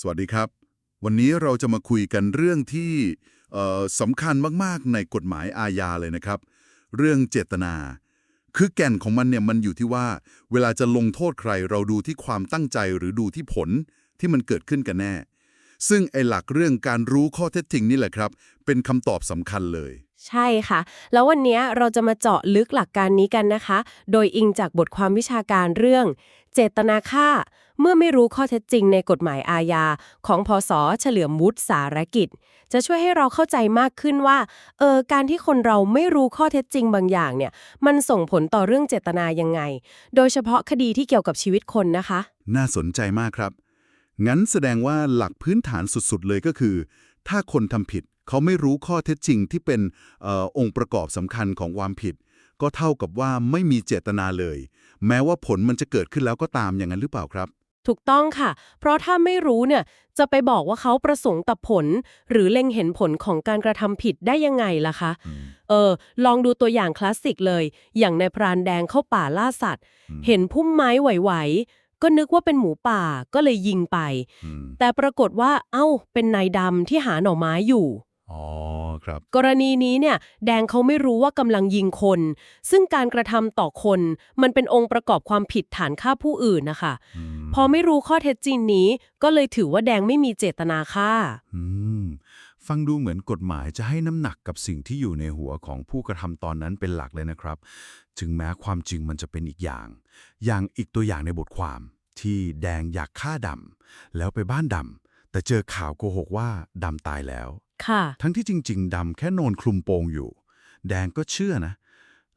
สวัสดีครับ วันนี้เราจะมาคุยกันเรื่องที่สำคัญมากๆในกฎหมายอาญาเลยนะครับ เรื่องเจตนา คือแก่นของมันเนี่ยมันอยู่ที่ว่า เวลาจะลงโทษใครเราดูที่ความตั้งใจหรือดูที่ผลที่มันเกิดขึ้นกันแน่ ซึ่งไอ้หลักเรื่องการรู้ข้อเท็จจริงนี่แหละครับ เป็นคำตอบสำคัญเลย ใช่ค่ะ แล้ววันนี้เราจะมาเจาะลึกหลักการนี้กันนะคะ โดยอิงจากบทความวิชาการเรื่อง เจตนาฆ่า เมื่อไม่รู้ข้อเท็จจริงในกฎหมายอาญา ของพศเฉลิมวุฒิสารกิจ จะช่วยให้เราเข้าใจมากขึ้นว่าเออการที่คนเราไม่รู้ข้อเท็จจริงบางอย่างเนี่ย มันส่งผลต่อเรื่องเจตนายังไง โดยเฉพาะคดีที่เกี่ยวกับชีวิตคนนะคะ น่าสนใจมากครับ งั้นแสดงว่าหลักพื้นฐานสุดๆ เลยก็คือ ถ้าคนทำผิด เขาไม่รู้ข้อเท็จจริงที่เป็นเออองค์ประกอบสำคัญของความผิด ก็เท่ากับว่าไม่มีเจตนาเลย แม้ว่าผลมันจะเกิดขึ้นแล้วก็ตามอย่างนั้นหรือเปล่าครับ ถูกต้องค่ะ เพราะถ้าไม่รู้เนี่ยจะไปบอกว่าเขาประสงค์ต่อผล หรือเล็งเห็นผลของการกระทำผิดได้ยังไงล่ะคะเออลองดูตัวอย่างคลาสสิกเลย อย่างในพรานแดงเข้าป่าล่าสัตว์อืมเห็นพุ่มไม้ไหวๆ ก็นึกว่าเป็นหมูป่าก็เลยยิงไปอืมแต่ปรากฏว่า เอ้า เป็นนายดำที่หาหน่อไม้อยู่ อ๋อครับ กรณีนี้เนี่ย แดงเขาไม่รู้ว่ากำลังยิงคน ซึ่งการกระทำต่อคน มันเป็นองค์ประกอบความผิดฐานฆ่าผู้อื่นนะคะมพอไม่รู้ข้อเท็จจริงนี้ ก็เลยถือว่าแดงไม่มีเจตนาฆ่า อืม ฟังดูเหมือนกฎหมายจะให้น้ำหนักกับสิ่งที่อยู่ในหัวของผู้กระทำตอนนั้นเป็นหลักเลยนะครับ ถึงแม้ความจริงมันจะเป็นอีกอย่าง อย่างอีกตัวอย่างในบทความ ที่แดงอยากฆ่าดำแล้วไปบ้านดำแต่เจอข่าวโกหกว่าดำตายแล้ว ค่ะ ทั้งที่จริง ๆดำแค่นอนคลุมโปงอยู่ แดงก็เชื่อนะ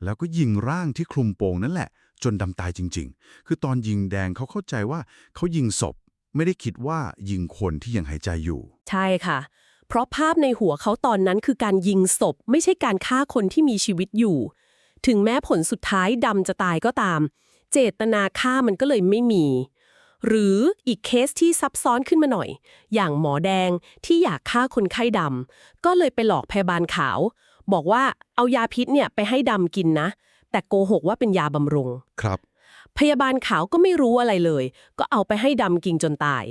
แล้วก็ยิงร่างที่คลุมโปงนั่นแหละ จนดำตายจริง ๆ คือตอนยิงแดงเขาเข้าใจว่าเขายิงศพ ไม่ได้คิดว่ายิงคนที่ยังหายใจอยู่ ใช่ค่ะ เพราะภาพในหัวเขาตอนนั้นคือการยิงศพ ไม่ใช่การฆ่าคนที่มีชีวิตอยู่ ถึงแม้ผลสุดท้ายดำจะตายก็ตาม เจตนาฆ่ามันก็เลยไม่มี หรืออีกเคสที่ซับซ้อนขึ้นมาหน่อย อย่างหมอแดงที่อยากฆ่าคนไข้ดำก็เลยไปหลอกพยาบาลขาว บอกว่าเอายาพิษเนี่ยไปให้ดำกินนะ แต่โกหกว่าเป็นยาบำรุง ครับ พยาบาลขาวก็ไม่รู้อะไรเลย ก็เอาไปให้ดำกินจนตาย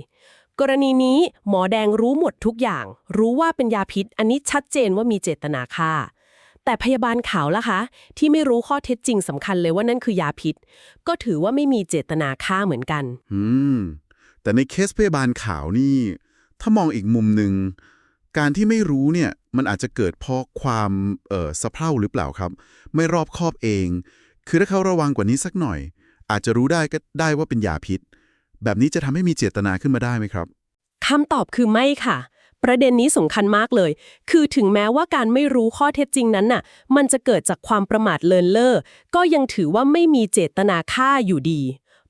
กรณีนี้หมอแดงรู้หมดทุกอย่าง รู้ว่าเป็นยาพิษ อันนี้ชัดเจนว่ามีเจตนาฆ่า แต่พยาบาลขาวล่ะคะ ที่ไม่รู้ข้อเท็จจริงสำคัญเลยว่านั่นคือยาพิษ ก็ถือว่าไม่มีเจตนาฆ่าเหมือนกัน อืม แต่ในเคสพยาบาลขาวนี่ ถ้ามองอีกมุมหนึ่ง การที่ไม่รู้เนี่ย มันอาจจะเกิดเพราะความเอ่อสะเพร่าหรือเปล่าครับ ไม่รอบคอบเอง คือถ้าเขาระวังกว่านี้สักหน่อย อาจจะรู้ได้ก็ได้ว่าเป็นยาพิษ แบบนี้จะทำให้มีเจตนาขึ้นมาได้ไหมครับคำตอบคือไม่ค่ะ ประเด็นนี้สำคัญมากเลย คือถึงแม้ว่าการไม่รู้ข้อเท็จจริงนั้นน่ะ มันจะเกิดจากความประมาทเลินเล่อ ก็ยังถือว่าไม่มีเจตนาฆ่าอยู่ดี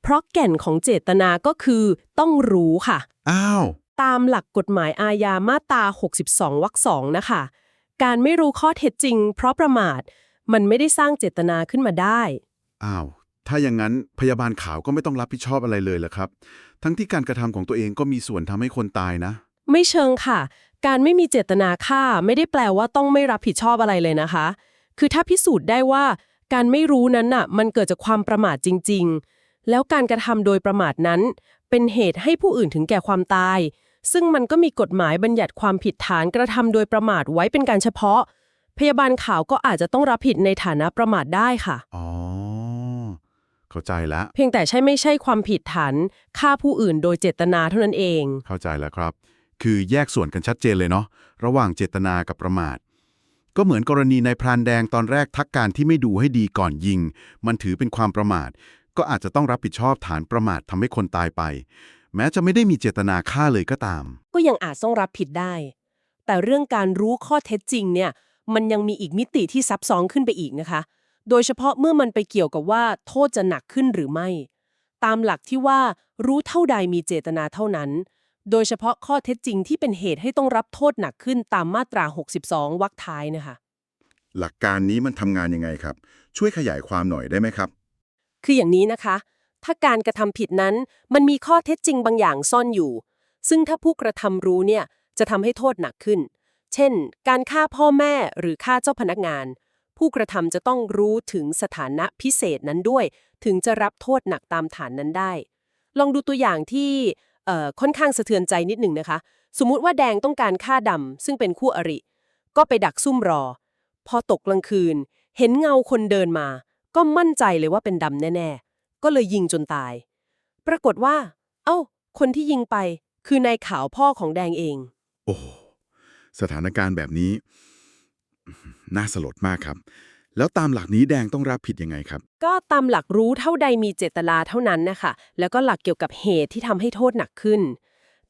เพราะแก่นของเจตนาก็คือ ต้องรู้ค่ะ อ้าว ตามหลักกฎหมายอาญามาตรา 62 วรรคสองนะคะ การไม่รู้ข้อเท็จจริง เพราะประมาท มันไม่ได้สร้างเจตนาขึ้นมาได้ อ้าว ถ้าอย่างนั้นพยาบาลขาวก็ไม่ต้องรับผิดชอบอะไรเลยเหรอครับ ทั้งที่การกระทำของตัวเองก็มีส่วนทำให้คนตายนะ ไม่เชิงค่ะ การไม่มีเจตนาฆ่าไม่ได้แปลว่าต้องไม่รับผิดชอบอะไรเลยนะคะ คือถ้าพิสูจน์ได้ว่า การไม่รู้นั้นน่ะ มันเกิดจากความประมาทจริง ๆ แล้วการกระทำโดยประมาทนั้น เป็นเหตุให้ผู้อื่นถึงแก่ความตาย ซึ่งมันก็มีกฎหมายบัญญัติความผิดฐานกระทำโดยประมาทไว้เป็นการเฉพาะ พยาบาลข่าวก็อาจจะต้องรับผิดในฐานะประมาทได้ค่ะอ๋อเข้าใจแล้วเพียงแต่ใช่ไม่ใช่ความผิดฐานฆ่าผู้อื่นโดยเจตนาเท่านั้นเอง เข้าใจแล้วครับ คือแยกส่วนกันชัดเจนเลยเนาะระหว่างเจตนากับประมาท ก็เหมือนกรณีในพรานแดงตอนแรกทักการที่ไม่ดูให้ดีก่อนยิง มันถือเป็นความประมาท ก็อาจจะต้องรับผิดชอบฐานประมาททำให้คนตายไป แม้จะไม่ได้มีเจตนาฆ่าเลยก็ตาม ก็ยังอาจต้องรับผิดได้ แต่เรื่องการรู้ข้อเท็จจริงเนี่ยมันยังมีอีกมิติที่ซับซ้อนขึ้นไปอีกนะคะ โดยเฉพาะเมื่อมันไปเกี่ยวกับว่าโทษจะหนักขึ้นหรือไม่ ตามหลักที่ว่ารู้เท่าใดมีเจตนาเท่านั้น โดยเฉพาะข้อเท็จจริงที่เป็นเหตุให้ต้องรับโทษหนักขึ้นตามมาตรา 62 วรรคท้ายนะคะ หลักการนี้มันทำงานยังไงครับ ช่วยขยายความหน่อยได้ไหมครับ คืออย่างนี้นะคะ ถ้าการกระทำผิดนั้น มันมีข้อเท็จจริงบางอย่างซ่อนอยู่ ซึ่งถ้าผู้กระทำรู้เนี่ยจะทำให้โทษหนักขึ้น เช่น การฆ่าพ่อแม่หรือฆ่าเจ้าพนักงาน ผู้กระทำจะต้องรู้ถึงสถานะพิเศษนั้นด้วย ถึงจะรับโทษหนักตามฐานนั้นได้ ลองดูตัวอย่างที่เอ่อ ค่อนข้างสะเทือนใจนิดหนึ่งนะคะ สมมุติว่าแดงต้องการฆ่าดำซึ่งเป็นคู่อริ ก็ไปดักซุ่มรอ พอตกกลางคืน เห็นเงาคนเดินมา ก็มั่นใจเลยว่าเป็นดำแน่ ๆ ก็เลยยิงจนตาย ปรากฏว่า เอ้า คนที่ยิงไป คือนายขาวพ่อของแดงเอง โอ้สถานการณ์แบบนี้ น่าสลดมากครับ แล้วตามหลักนี้แดงต้องรับผิดยังไงครับ ก็ตามหลักรู้เท่าใดมีเจตนาเท่านั้นนะคะ แล้วก็หลักเกี่ยวกับเหตุที่ทำให้โทษหนักขึ้น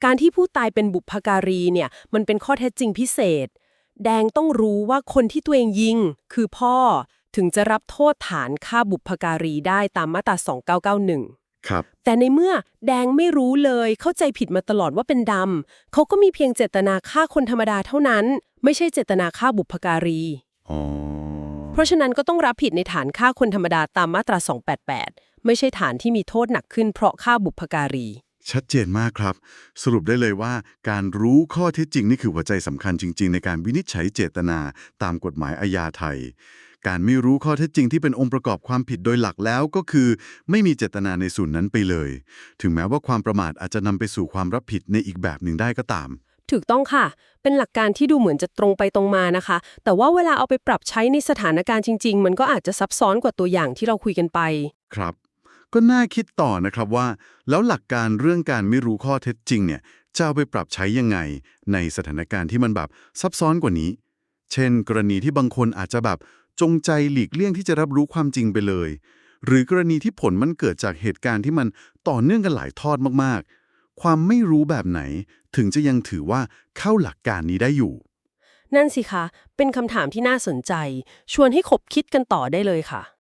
การที่ผู้ตายเป็นบุพการีเนี่ย มันเป็นข้อเท็จจริงพิเศษ แดงต้องรู้ว่าคนที่ตัวเองยิง คือพ่อ ถึงจะรับโทษฐานฆ่าบุพการีได้ตามมาตรา 2991 ครับ แต่ในเมื่อแดงไม่รู้เลย เข้าใจผิดมาตลอดว่าเป็นดำ เขาก็มีเพียงเจตนาฆ่าคนธรรมดาเท่านั้น ไม่ใช่เจตนาฆ่าบุพการี อ๋อเพ ราะฉะนั้นก็ต้องรับผิดในฐานฆ่าคนธรรมดาตามมาตรา 288 ไม่ใช่ฐานที่มีโทษหนักขึ้นเพราะฆ่าบุพการี ชัดเจนมากครับ สรุปได้เลยว่า การรู้ข้อเท็จจริงนี่คือหัวใจสำคัญจริง ๆ ในการวินิจฉัยเจตนาตามกฎหมายอาญาไทย การไม่รู้ข้อเท็จจริงที่เป็นองค์ประกอบความผิดโดยหลักแล้วก็คือ ไม่มีเจตนาในส่วนนั้นไปเลย ถึงแม้ว่าความประมาทอาจจะนำไปสู่ความรับผิดในอีกแบบหนึ่งได้ก็ตาม ถูกต้องค่ะ เป็นหลักการที่ดูเหมือนจะตรงไปตรงมานะคะ แต่ว่าเวลาเอาไปปรับใช้ในสถานการณ์จริง ๆ มันก็อาจจะซับซ้อนกว่าตัวอย่างที่เราคุยกันไป ครับ ก็น่าคิดต่อนะครับว่า แล้วหลักการเรื่องการไม่รู้ข้อเท็จจริงเนี่ยจะเอาไปปรับใช้ยังไง ในสถานการณ์ที่มันแบบซับซ้อนกว่านี้ เช่น กรณีที่บางคนอาจจะแบบจงใจหลีกเลี่ยงที่จะรับรู้ความจริงไปเลย หรือกรณีที่ผลมันเกิดจากเหตุการณ์ที่มันต่อเนื่องกันหลายทอดมากๆ ความไม่รู้แบบไหนถึงจะยังถือว่าเข้าหลักการนี้ได้อยู่ นั่นสิคะ เป็นคำถามที่น่าสนใจ ชวนให้ขบคิดกันต่อได้เลยค่ะ